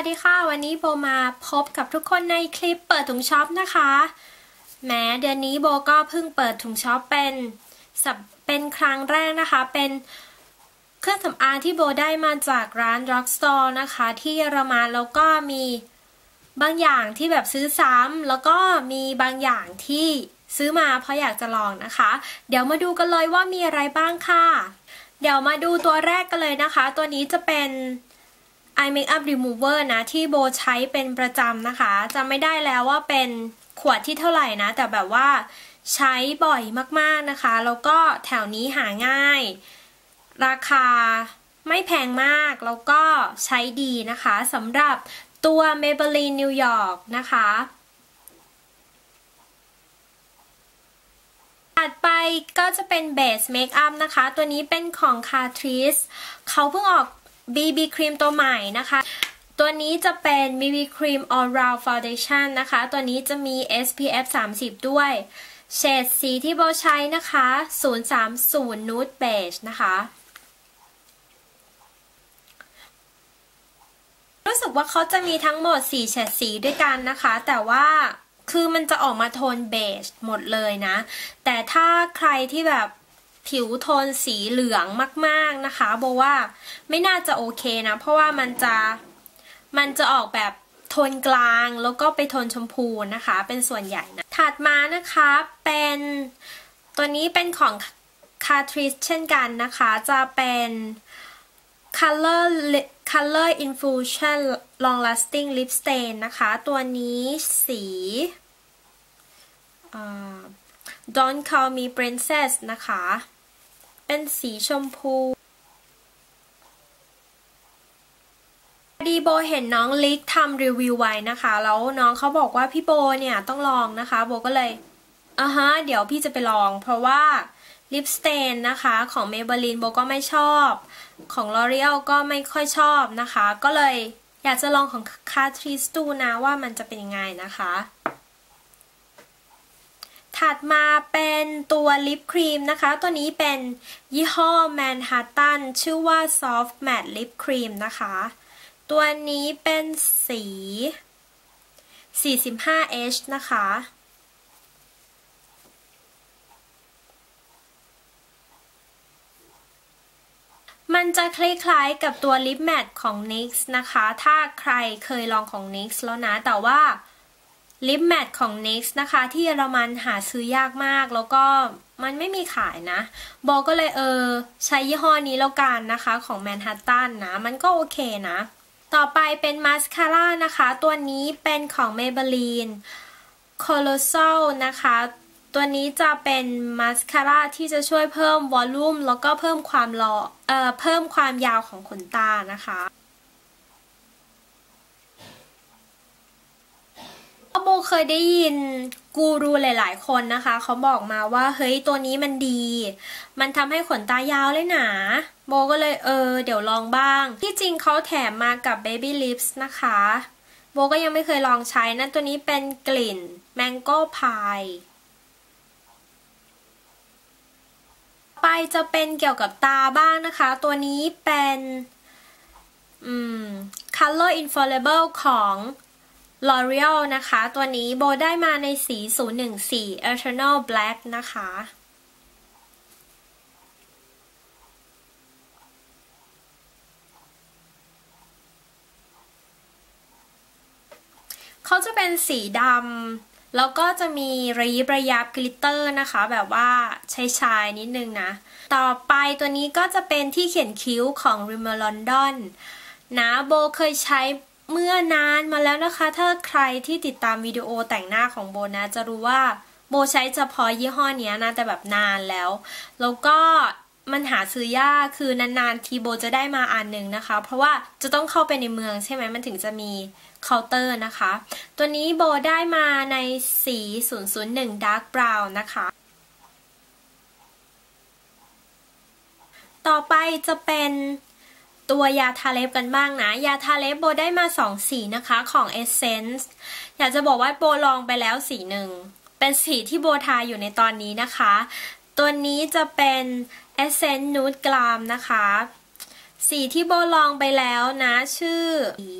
วัสดีค่ะ วันนี้โบมาพบกับทุกคนในคลิปเปิดถุงช็อปนะคะแม้เดือนนี้โบก็เพิ่งเปิดถุงช็อปเป็นสับเป็นครั้งแรกนะคะ เป็นเครื่องสำอางที่โบได้มาจากร้าน Drugstore นะคะ ที่เยอรมันแล้วก็มีบางอย่างที่แบบซื้อซ้ำแล้วก็มีบางอย่างที่ซื้อมาเพราะอยากจะลองนะคะ เดี๋ยวมาดูกันเลยว่ามีอะไรบ้างค่ะ เดี๋ยวมาดูตัวแรกกันเลยนะคะ ตัวนี้จะเป็น eye makeup remover นะที่โบใช้เป็นประจำนะคะจำไม่ได้แล้วว่าเป็นขวดที่เท่าไหร่นะ แต่แบบว่าใช้บ่อยมากๆนะคะ แล้วก็แถวนี้หาง่าย ราคาไม่แพงมาก แล้วก็ใช้ดีนะคะสำหรับตัว Maybelline New York นะคะถัดไปก็จะเป็นเบสเมคอัพนะคะ ตัวนี้เป็นของ Catrice เขาเพิ่งออก BB ครีมตัวใหม่นะคะ ตัวนี้จะเป็น BB ครีม All Round Foundation นะคะ ตัวนี้จะมี SPF 30 ด้วย เฉดสีที่โบใช้นะคะ 030 Nude Beige นะคะรู้สึกว่าเขาจะมีทั้งหมด 4 เฉดสีด้วยกันนะคะ แต่ว่าคือมันจะออกมาโทนเบจหมดเลยนะ แต่ถ้าใครที่แบบ ผิวโทนสีเหลืองมากๆนะคะโบว่าไม่น่าจะโอเคนะ เพราะว่ามันจะมันจะออกแบบโทนกลางแล้วก็ไปโทนชมพูนะคะ เป็นส่วนใหญ่นะ ถัดมานะคะเป็นตัวนี้เป็นของคาทริสเช่นกันนะคะ จะเป็น color color infusion long lasting lip stain นะคะ ตัวนี้สี Don't call me princess นะคะ เป็นสีชมพู ดีโบเห็นน้องลิกทำรีวิวไว้นะคะ แล้วน้องเขาบอกว่าพี่โบเนี่ยต้องลองนะคะ โบก็เลยอะฮะ เดี๋ยวพี่จะไปลอง เพราะว่าลิปสเตนนะคะของ Maybelline โบก็ไม่ชอบ ของ L'Oreal ก็ไม่ค่อยชอบนะคะ ก็เลยอยากจะลองของ Catrice ดูนะว่ามันจะเป็นยังไงนะคะ ถัดมาเป็นตัวลิปครีมนะคะ ตัวนี้เป็นยี่ห้อ Manhattan ชื่อว่า Soft Matte Lip Cream นะคะ ตัวนี้เป็นสี 45H นะคะ มันจะคล้ายๆกับตัวลิปแมทของ NYX นะคะ ถ้าใครเคยลองของ NYX แล้วนะ แต่ว่า ลิปแมทของ NYX นะคะ ที่เยอรมันหาซื้อยากมาก แล้วก็มันไม่มีขายนะโบก็เลยเออ ใช้ยี่ห้อนี้แล้วกันนะคะของแมนฮัตตันนะ มันก็โอเคนะ ต่อไปเป็นมาสคาร่านะคะ ตัวนี้เป็นของ Maybelline Colossal นะคะ ตัวนี้จะเป็นมาสคาร่าที่จะช่วยเพิ่มวอลลุ่มแล้วก็เพิ่มความรอเอ่อเพิ่มความยาวของขนตานะคะ โบเคยได้ยินกูรูหลาย ๆ คนนะคะ เขาบอกมาว่าเฮ้ยตัวนี้มันดี มันทำให้ขนตายาวเลยหนาโบก็เลยเออ เดี๋ยวลองบ้าง ที่จริงเขาแถมมากับ Baby Lips นะคะ โบก็ยังไม่เคยลองใช้นะตัวนี้เป็นกลิ่น Mango Pie ไปจะเป็นเกี่ยวกับตาบ้างนะคะ ตัวนี้เป็นอืม Color Infallible ของ L'Oreal นะคะ ตัวนี้โบได้มาในสี 014 Eternal Black นะคะ เขาจะเป็นสีดำ แล้วก็จะมีระยิบระยับกลิตเตอร์นะคะ แบบว่าใช้ชายนิดนึงนะ ต่อไปตัวนี้ก็จะเป็นที่เขียนคิ้วของ Rimmel London นะโบเคยใช้ เมื่อนานมาแล้วนะคะ ถ้าใครที่ติดตามวิดีโอแต่งหน้าของโบนะ จะรู้ว่าโบใช้เฉพาะยี่ห้อนี้นะแต่แบบนานแล้ว แล้วก็มันหาซื้อยากคือนานๆทีโบจะได้มาอันหนึ่งนะคะ เพราะว่าจะต้องเข้าไปในเมืองใช่ไหมมันถึงจะมีเคาน์เตอร์นะคะ ตัวนี้โบได้มาในสี 001 Dark Brown นะคะ ต่อไปจะเป็น ตัวยาทาเล็บกันบ้างนะ ยาทาเล็บโบได้มา 2 สีนะคะของ Essence อยากจะบอกว่าโบลองไปแล้วสีหนึ่ง เป็นสีที่โบทาอยู่ในตอนนี้นะคะ ตัวนี้จะเป็น Essence Nude Glam นะคะ สีที่โบลองไปแล้วนะ ชื่อสี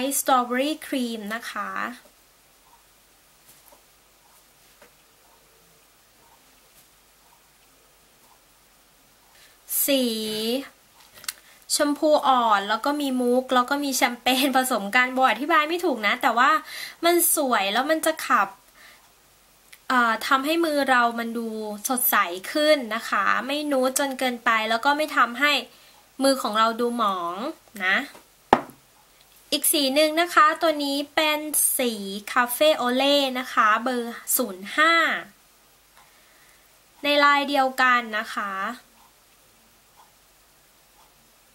Ice Strawberry Cream นะคะสี ชมพูอ่อนแล้วก็มีมุก แล้วก็มีแชมเปญผสมกันโบอธิบายไม่ถูกนะ แต่ว่ามันสวยแล้วมันจะขับทำให้มือเรามันดูสดใสขึ้นนะคะ ไม่นูดจนเกินไปแล้วก็ไม่ทำให้มือของเราดูหมองนะ อีกสีหนึ่งนะคะ ตัวนี้เป็นสีคาเฟ่โอเล่นะคะ เบอร์ 05 ในลายเดียวกันนะคะ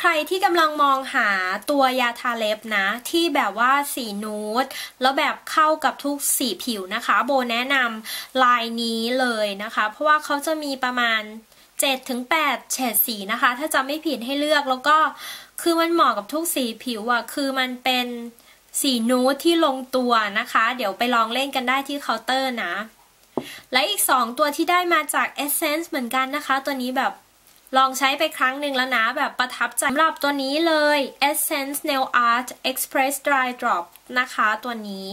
รที่กำลังมองหาตัวยาทาเล็บนะ ที่แบบว่าสีนูดแล้วแบบเข้ากับทุกสีผิวนะคะ โบแนะนำลายนี้เลยนะคะ เพราะว่าเขาจะมีประมาณ7ถึง8เฉดสีนะคะ ถ้าจำไม่ผิดให้เลือกแล้วก็คือมันเหมาะกับทุกสีผิวอะ่ะ คือมันเป็นสีนูดที่ลงตัวนะคะ เดี๋ยวไปลองเล่นกันได้ที่เคาน์เตอร์นะ และอีก 2 ตัวที่ได้มาจาก Essence เหมือนกันนะคะ ตัวนี้แบบ ลองใช้ไปครั้งหนึ่งแล้วนะ แบบประทับใจสำหรับตัวนี้เลย Essence Nail Art Express Dry Drop นะคะตัวนี้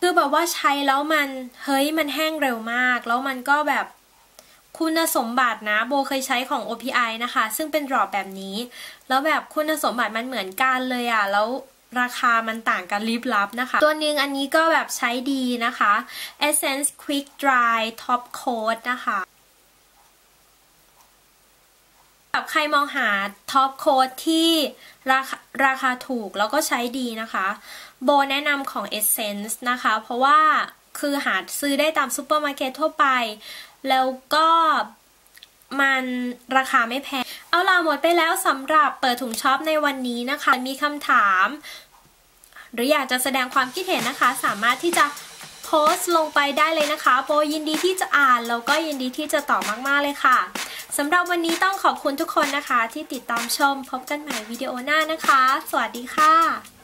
คือแบบว่าใช้แล้วมัน เฮ้ยมันแห้งเร็วมาก แล้วมันก็แบบคุณสมบัตินะโบเคยใช้ของ OPI นะคะ ซึ่งเป็นดรอปแบบนี้ แล้วแบบคุณสมบัติมันเหมือนกันเลยอะ่ะ แล้วราคามันต่างกันลิบลับนะคะ ตัวนึงอันนี้ก็แบบใช้ดีนะคะ Essence Quick Dry Top Coat นะคะกั บใครมองหาท็อปโค้ดที่ราคาราคาถูกแล้วก็ใช้ดีนะคะ โบแนะนำของ Essence นะคะ เพราะว่าคือหาซื้อได้ตามซูเปอร์มาร์เก็ตทั่วไป แล้วก็มันราคาไม่แพง เอาล่ะหมดไปแล้วสำหรับเปิดถุงช็อปในวันนี้นะคะ มีคำถาม หรืออยากจะแสดงความคิดเห็นนะคะ สามารถที่จะโพสต์ลงไปได้เลยนะคะโบยินดีที่จะอ่าน แล้วก็ยินดีที่จะตอบมาก ๆ เลยค่ะ สำหรับวันนี้ต้องขอบคุณทุกคนนะคะ ที่ติดตามชมพบกันใหม่วิดีโอหน้านะคะ สวัสดีค่ะ